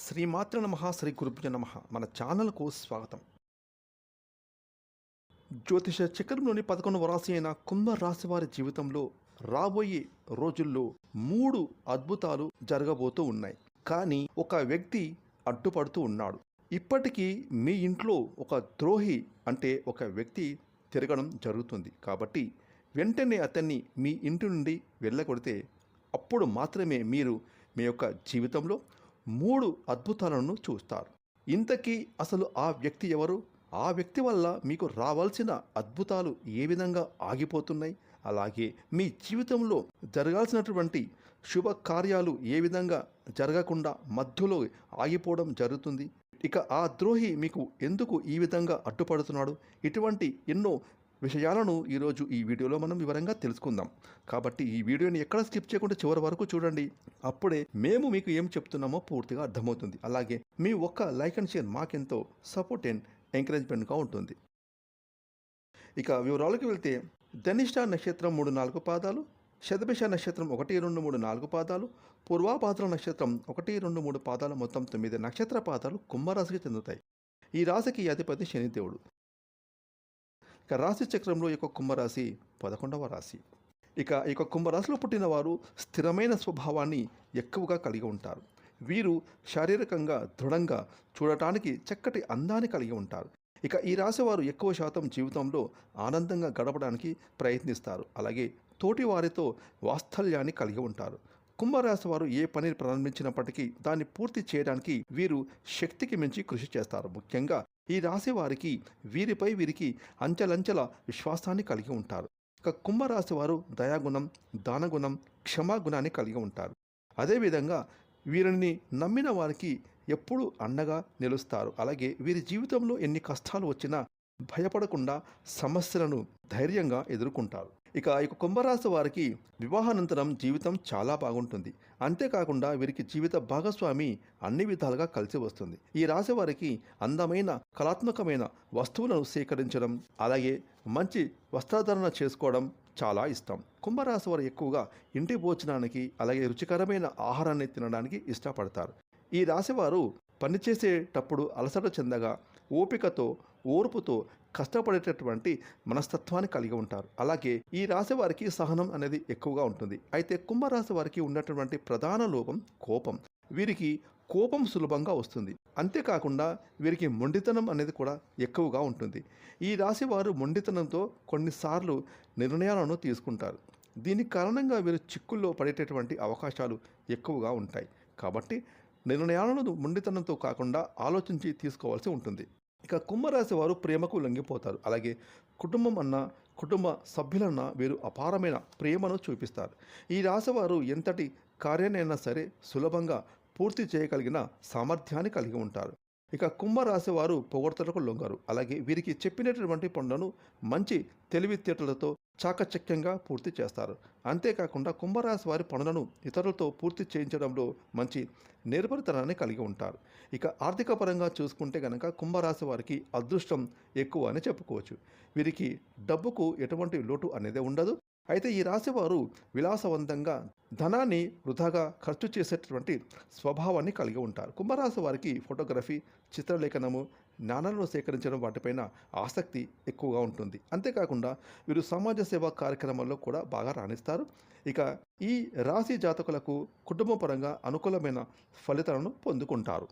శ్రీమాతృ నమ శ్రీ గురుభ్య నమ. మన ఛానల్కు స్వాగతం. జ్యోతిష చక్రంలోని పదకొండవ రాశి అయిన కుంభరాశి వారి జీవితంలో రాబోయే రోజుల్లో మూడు అద్భుతాలు జరగబోతూ ఉన్నాయి. కానీ ఒక వ్యక్తి అడ్డుపడుతూ ఉన్నాడు. ఇప్పటికీ మీ ఇంట్లో ఒక ద్రోహి అంటే ఒక వ్యక్తి తిరగడం జరుగుతుంది. కాబట్టి వెంటనే అతన్ని మీ ఇంటి నుండి వెళ్ళగొడితే అప్పుడు మాత్రమే మీరు మీ యొక్క జీవితంలో మూడు అద్భుతాలను చూస్తారు. ఇంతకీ అసలు ఆ వ్యక్తి ఎవరు? ఆ వ్యక్తి వల్ల మీకు రావాల్సిన అద్భుతాలు ఏ విధంగా ఆగిపోతున్నాయి? అలాగే మీ జీవితంలో జరగాల్సినటువంటి శుభకార్యాలు ఏ విధంగా జరగకుండా మధ్యలో ఆగిపోవడం జరుగుతుంది? ఇక ఆ ద్రోహి మీకు ఎందుకు ఈ విధంగా అడ్డుపడుతున్నాడు? ఇటువంటి ఎన్నో విషయాలను ఈరోజు ఈ వీడియోలో మనం వివరంగా తెలుసుకుందాం. కాబట్టి ఈ వీడియోని ఎక్కడ స్కిప్ చేయకుండా చివరి వరకు చూడండి. అప్పుడే మేము మీకు ఏం చెప్తున్నామో పూర్తిగా అర్థమవుతుంది. అలాగే మీ ఒక్క లైక్ అండ్ షేర్ మాకెంతో సపోర్ట్ అండ్ ఎంకరేజ్మెంట్గా ఉంటుంది. ఇక వివరాలకు వెళ్తే ధనిష్ట నక్షత్రం మూడు నాలుగు పాదాలు శతభిష నక్షత్రం ఒకటి రెండు మూడు నాలుగు పాదాలు పూర్వాభాద్ర నక్షత్రం ఒకటి రెండు మూడు పాదాలు మొత్తం తొమ్మిది నక్షత్ర పాదాలు కుంభరాశికి చెందుతాయి. ఈ రాశికి అధిపతి శనిదేవుడు ఇక రాశి చక్రంలో ఈ యొక్క కుంభరాశి పదకొండవ రాశి. ఇక ఈ యొక్క కుంభరాశిలో పుట్టిన వారు స్థిరమైన స్వభావాన్ని ఎక్కువగా కలిగి ఉంటారు. వీరు శారీరకంగా దృఢంగా చూడటానికి చక్కటి అందాన్ని కలిగి ఉంటారు. ఇక ఈ రాశి వారు ఎక్కువ శాతం జీవితంలో ఆనందంగా గడపడానికి ప్రయత్నిస్తారు. అలాగే తోటి వారితో వాత్సల్యాన్ని కలిగి ఉంటారు. కుంభరాశి వారు ఏ పనిని ప్రారంభించినప్పటికీ దాన్ని పూర్తి చేయడానికి వీరు శక్తికి మించి కృషి చేస్తారు. ముఖ్యంగా ఈ రాశి వారికి వీరిపై వీరికి అంచెలంచెల విశ్వాసాన్ని కలిగి ఉంటారు. ఇక కుంభరాశి వారు దయాగుణం దానగుణం క్షమాగుణాన్ని కలిగి ఉంటారు. అదేవిధంగా వీరిని నమ్మిన వారికి ఎప్పుడూ అండగా నిలుస్తారు. అలాగే వీరి జీవితంలో ఎన్ని కష్టాలు వచ్చినా భయపడకుండా సమస్యలను ధైర్యంగా ఎదుర్కొంటారు. ఇక ఈ కుంభరాశి వారికి వివాహానంతరం జీవితం చాలా బాగుంటుంది. అంతేకాకుండా వీరికి జీవిత భాగస్వామి అన్ని విధాలుగా కలిసి వస్తుంది. ఈ రాశి వారికి అందమైన కళాత్మకమైన వస్తువులను సేకరించడం అలాగే మంచి వస్త్రధారణ చేసుకోవడం చాలా ఇష్టం. కుంభరాశి వారు ఎక్కువగా ఇంటి భోజనానికి అలాగే రుచికరమైన ఆహారాన్ని తినడానికి ఇష్టపడతారు. ఈ రాశివారు పనిచేసేటప్పుడు అలసట చెందగా ఓపికతో ఓర్పుతో కష్టపడేటటువంటి మనస్తత్వాన్ని కలిగి ఉంటారు. అలాగే ఈ రాశి వారికి సహనం అనేది ఎక్కువగా ఉంటుంది. అయితే కుంభరాశి వారికి ఉన్నటువంటి ప్రధాన లోపం కోపం. వీరికి కోపం సులభంగా వస్తుంది. అంతేకాకుండా వీరికి మొండితనం అనేది కూడా ఎక్కువగా ఉంటుంది. ఈ రాశి వారు మొండితనంతో కొన్నిసార్లు నిర్ణయాలను తీసుకుంటారు. దీనికి కారణంగా వీరు చిక్కుల్లో పడేటటువంటి అవకాశాలు ఎక్కువగా ఉంటాయి. కాబట్టి నిర్ణయాలను మొండితనంతో కాకుండా ఆలోచించి తీసుకోవాల్సి ఉంటుంది. ఇక కుంభరాశి వారు ప్రేమకు లొంగిపోతారు. అలాగే కుటుంబం అన్న కుటుంబ సభ్యులన్న వీరు అపారమైన ప్రేమను చూపిస్తారు. ఈ రాశి వారు ఎంతటి కార్యాన్నైనా సరే సులభంగా పూర్తి చేయగలిగిన సామర్థ్యాన్ని కలిగి ఉంటారు. ఇక కుంభరాశి వారు పొగడ్తలకు లొంగరు. అలాగే వీరికి చెప్పినటువంటి పనులను మంచి తెలివితేటలతో చాకచక్యంగా పూర్తి చేస్తారు. అంతేకాకుండా కుంభరాశి వారి పనులను ఇతరులతో పూర్తి చేయించడంలో మంచి నిర్భరితనాన్ని కలిగి ఉంటారు. ఇక ఆర్థిక పరంగా చూసుకుంటే కనుక కుంభరాశి వారికి అదృష్టం ఎక్కువ అని చెప్పుకోవచ్చు. వీరికి డబ్బుకు ఎటువంటి లోటు అనేది ఉండదు. అయితే ఈ రాశి వారు విలాసవంతంగా ధనాన్ని వృధాగా ఖర్చు చేసేటటువంటి స్వభావాన్ని కలిగి ఉంటారు. కుంభరాశి వారికి ఫోటోగ్రఫీ చిత్రలేఖనము జ్ఞానాలను సేకరించడం వాటిపైన ఆసక్తి ఎక్కువగా ఉంటుంది. అంతేకాకుండా వీరు సమాజ సేవా కార్యక్రమాల్లో కూడా బాగా రాణిస్తారు. ఇక ఈ రాశి జాతకులకు కుటుంబపరంగా అనుకూలమైన ఫలితాలను పొందుకుంటారు.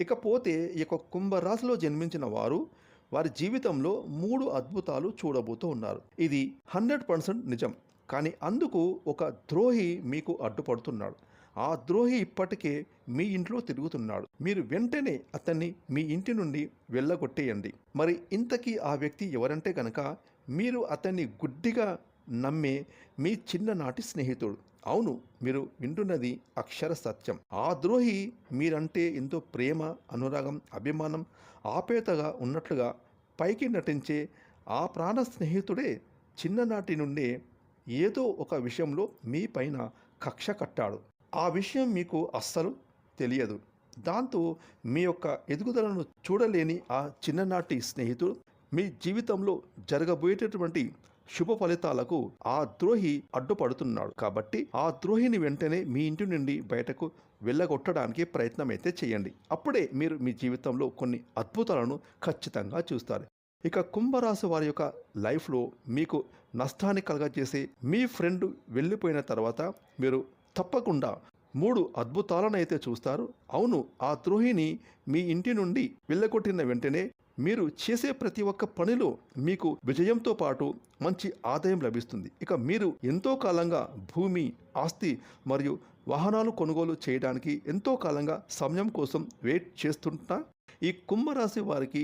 ఇకపోతే ఈ యొక్క కుంభరాశిలో జన్మించిన వారు వారి జీవితంలో మూడు అద్భుతాలు చూడబోతూ ఉన్నారు. ఇది హండ్రెడ్ పర్సెంట్ నిజం. కానీ అందుకు ఒక ద్రోహి మీకు అడ్డుపడుతున్నాడు. ఆ ద్రోహి ఇప్పటికే మీ ఇంట్లో తిరుగుతున్నాడు. మీరు వెంటనే అతన్ని మీ ఇంటి నుండి వెళ్ళగొట్టేయండి. మరి ఇంతకీ ఆ వ్యక్తి ఎవరంటే గనక మీరు అతన్ని గుడ్డిగా నమ్మే మీ చిన్ననాటి స్నేహితుడు. అవును మీరు వింటున్నది అక్షర సత్యం. ఆ ద్రోహి మీరంటే ఎంతో ప్రేమ అనురాగం అభిమానం ఆపేతగా ఉన్నట్లుగా పైకి నటించే ఆ ప్రాణ స్నేహితుడే చిన్ననాటి నుండే ఏదో ఒక విషయంలో మీ పైన కక్ష కట్టాడు. ఆ విషయం మీకు అస్సలు తెలియదు. దాంతో మీ యొక్క ఎదుగుదలను చూడలేని ఆ చిన్ననాటి స్నేహితుడు మీ జీవితంలో జరగబోయేటటువంటి శుభ ఫలితాలకు ఆ ద్రోహి అడ్డుపడుతున్నాడు. కాబట్టి ఆ ద్రోహిని వెంటనే మీ ఇంటి నుండి బయటకు వెళ్ళగొట్టడానికి ప్రయత్నం అయితే చేయండి. అప్పుడే మీరు మీ జీవితంలో కొన్ని అద్భుతాలను ఖచ్చితంగా చూస్తారు. ఇక కుంభరాశి వారి యొక్క లైఫ్లో మీకు నష్టాన్ని కలగజేసే మీ ఫ్రెండ్ వెళ్ళిపోయిన తర్వాత మీరు తప్పకుండా మూడు అద్భుతాలను అయితే చూస్తారు. అవును ఆ ద్రోహిని మీ ఇంటి నుండి వెళ్ళగొట్టిన వెంటనే మీరు చేసే ప్రతి ఒక్క పనిలో మీకు విజయంతో పాటు మంచి ఆదాయం లభిస్తుంది. ఇక మీరు ఎంతో కాలంగా భూమి ఆస్తి మరియు వాహనాలు కొనుగోలు చేయడానికి ఎంతో కాలంగా సమయం కోసం వెయిట్ చేస్తుంటా? ఈ కుంభరాశి వారికి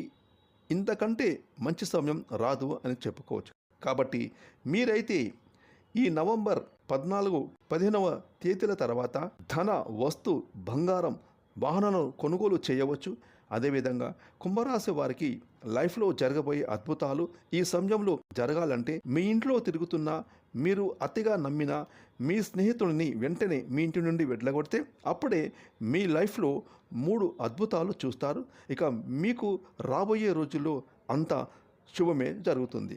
ఇంతకంటే మంచి సమయం రాదు అని చెప్పుకోవచ్చు. కాబట్టి మీరైతే ఈ నవంబర్ పద్నాలుగు పదిహేనవ తేదీల తర్వాత ధన వస్తు బంగారం వాహనాలను కొనుగోలు చేయవచ్చు. అదేవిధంగా కుంభరాశి వారికి లైఫ్లో జరగబోయే అద్భుతాలు ఈ సమయంలో జరగాలంటే మీ ఇంట్లో తిరుగుతున్న మీరు అతిగా నమ్మిన మీ స్నేహితుడిని వెంటనే మీ ఇంటి నుండి వెళ్ళగొడితే అప్పుడే మీ లైఫ్లో మూడు అద్భుతాలు చూస్తారు. ఇక మీకు రాబోయే రోజుల్లో అంతా శుభమే జరుగుతుంది.